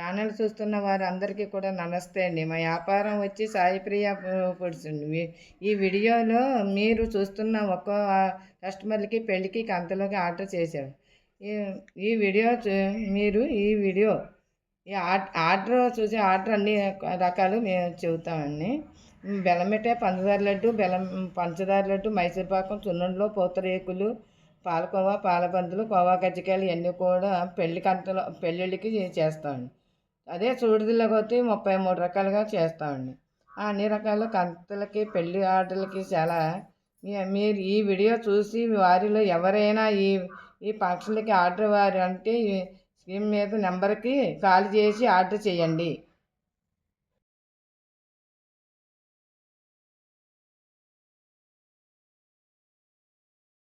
Channel చూస్తున్న వారందరికీ కూడా నమస్తే అండి. మా వ్యాపారం వచ్చి సాయిప్రియ ఫుడ్స్ అండి ఈ వీడియోలో మీరు చూస్తున్న ఒక్కో కస్టమర్లకి పెళ్ళికి కంతలోకి ఆర్డర్ చేశారు. ఈ ఈ వీడియో చూ- మీరు ఈ వీడియో ఈ ఆర్డర్ ఆర్డర్ చూసి ఆర్డర్ అన్ని రకాలు మేము చెబుతామండి. బెల్లమిఠాయి పంచదార లడ్డు బెల్లం పంచదార లడ్డు మైసూర్ పాకం చున్నుండలు పూతరేకులు పాలకోవా పాలబందులు కోవా కజ్జికాయలు ఇవన్నీ కూడా పెళ్ళి కంతలో పెళ్ళిళ్ళకి చేస్తామండి. అదే చూడుదిలో ముప్పై మూడు రకాలుగా చేస్తామండి. ఆ అన్ని రకాల కంతలకి పెళ్ళి ఆర్డర్లకి చాలా మీరు ఈ వీడియో చూసి వారిలో ఎవరైనా ఈ ఈ ఫంక్షన్లకి ఆర్డర్ వారు అంటే స్కీమ్ స్క్రీన్ మీద నెంబర్కి కాల్ చేసి ఆర్డర్ చేయండి.